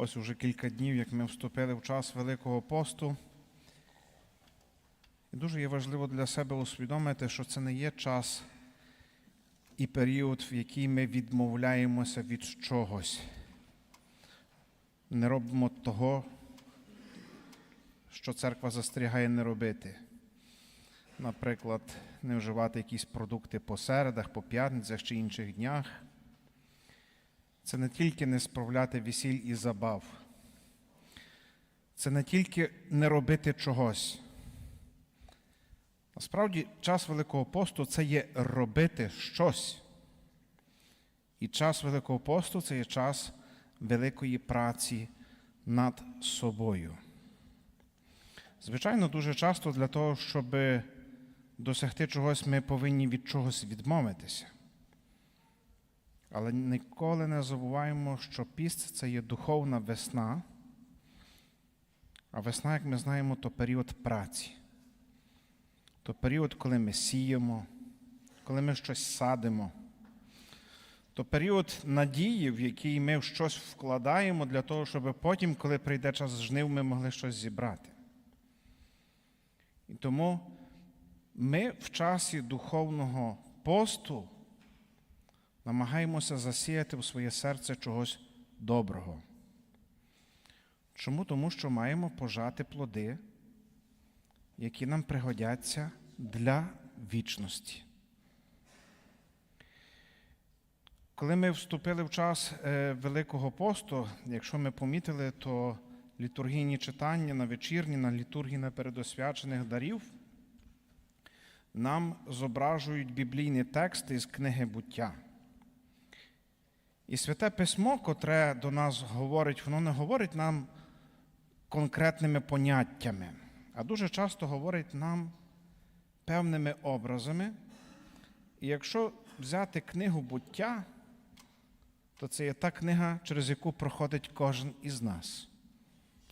Ось уже кілька днів, як ми вступили в час Великого посту. І дуже є важливо для себе усвідомити, що це не є час і період, в який ми відмовляємося від чогось. Не робимо того, що церква застерігає не робити. Наприклад, не вживати якісь продукти по середах, по п'ятницях чи інших днях. Це не тільки не справляти весіль і забав. Це не тільки не робити чогось. Насправді, час Великого посту це є робити щось. І час Великого посту це є час великої праці над собою. Звичайно, дуже часто для того, щоб досягти чогось, ми повинні від чогось відмовитися. Але ніколи не забуваємо, що піст це є духовна весна, а весна, як ми знаємо, то період праці. То період, коли ми сіємо, коли ми щось садимо. То період надії, в який ми в щось вкладаємо для того, щоб потім, коли прийде час жнив, ми могли щось зібрати. І тому ми в часі духовного посту намагаємося засіяти в своє серце чогось доброго. Чому? Тому що маємо пожати плоди, які нам пригодяться для вічності. Коли ми вступили в час е, Великого посту, якщо ми помітили, то літургійні читання на вечірні, на літургії на передосвячених дарів нам зображують біблійні тексти з книги буття. І святе письмо, котре до нас говорить, воно не говорить нам конкретними поняттями, а дуже часто говорить нам певними образами. І якщо взяти книгу буття, то це є та книга, через яку проходить кожен із нас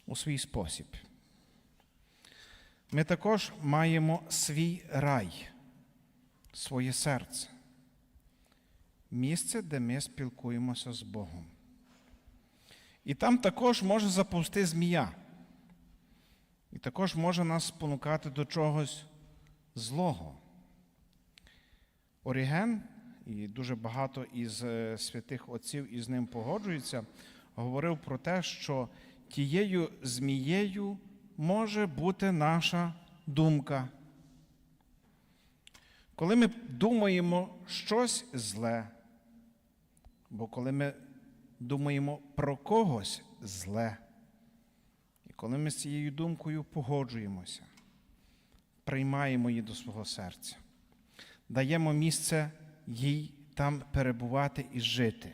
у свій спосіб. Ми також маємо свій рай, своє серце, місце, де ми спілкуємося з Богом. І там також може запусти змія. І також може нас спонукати до чогось злого. Оріген, і дуже багато із е, святих отців із ним погоджуються, говорив про те, що тією змією може бути наша думка. Коли ми думаємо щось зле, бо коли ми думаємо про когось зле, і коли ми з цією думкою погоджуємося, приймаємо її до свого серця, даємо місце їй там перебувати і жити.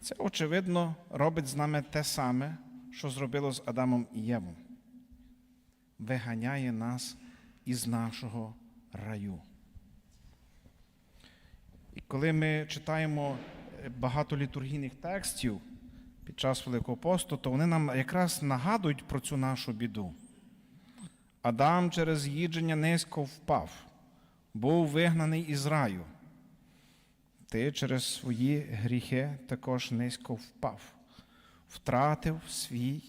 Це, очевидно, робить з нами те саме, що зробило з Адамом і Євом. Виганяє нас із нашого раю. Коли ми читаємо багато літургійних текстів під час Великого посту, то вони нам якраз нагадують про цю нашу біду. Адам через їдження низько впав, був вигнаний із раю. Ти через свої гріхи також низько впав, втратив свій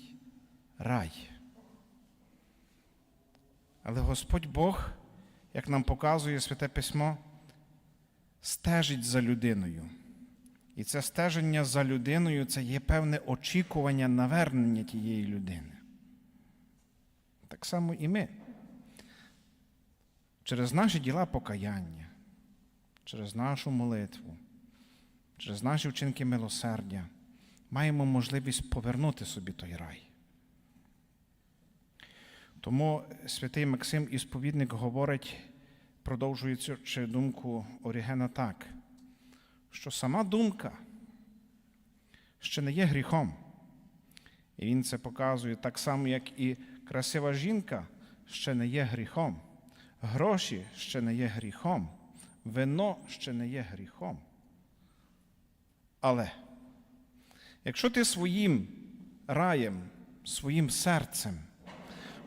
рай. Але Господь Бог, як нам показує Святе Письмо, стежить за людиною. І це стеження за людиною це є певне очікування навернення тієї людини. Так само і ми. Через наші діла покаяння, через нашу молитву, через наші вчинки милосердя маємо можливість повернути собі той рай. Тому святий Максим Ісповідник говорить, продовжуючи думку Орігена так, що сама думка ще не є гріхом. І він це показує так само, як і красива жінка ще не є гріхом, гроші ще не є гріхом, вино ще не є гріхом. Але якщо ти своїм раєм, своїм серцем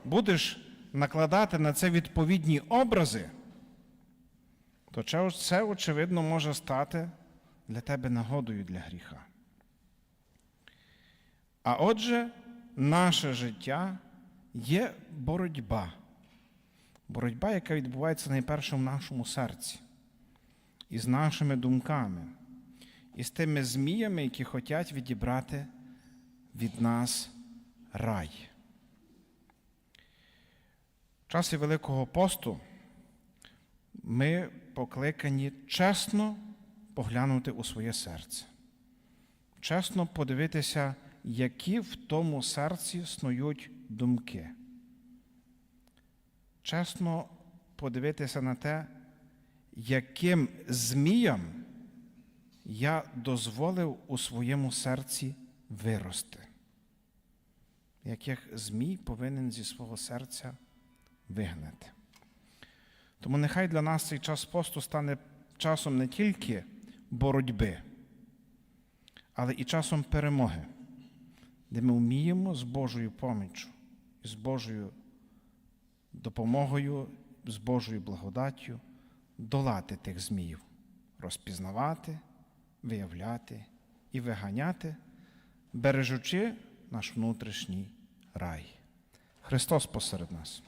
будеш накладати на це відповідні образи, то це, очевидно, може стати для тебе нагодою для гріха. А отже, наше життя є боротьба. Боротьба, яка відбувається найперше в нашому серці, із нашими думками, і з тими зміями, які хочуть відібрати від нас рай. В часі Великого посту ми покликані чесно поглянути у своє серце, чесно подивитися, які в тому серці снують думки. Чесно подивитися на те, яким зміям я дозволив у своєму серці вирости. Яких змій повинен зі свого серця вигнати. Тому нехай для нас цей час посту стане часом не тільки боротьби, але і часом перемоги, де ми вміємо з Божою поміччю з Божою допомогою, з Божою благодаттю долати тих зміїв, розпізнавати, виявляти і виганяти, бережучи наш внутрішній рай. Христос посеред нас.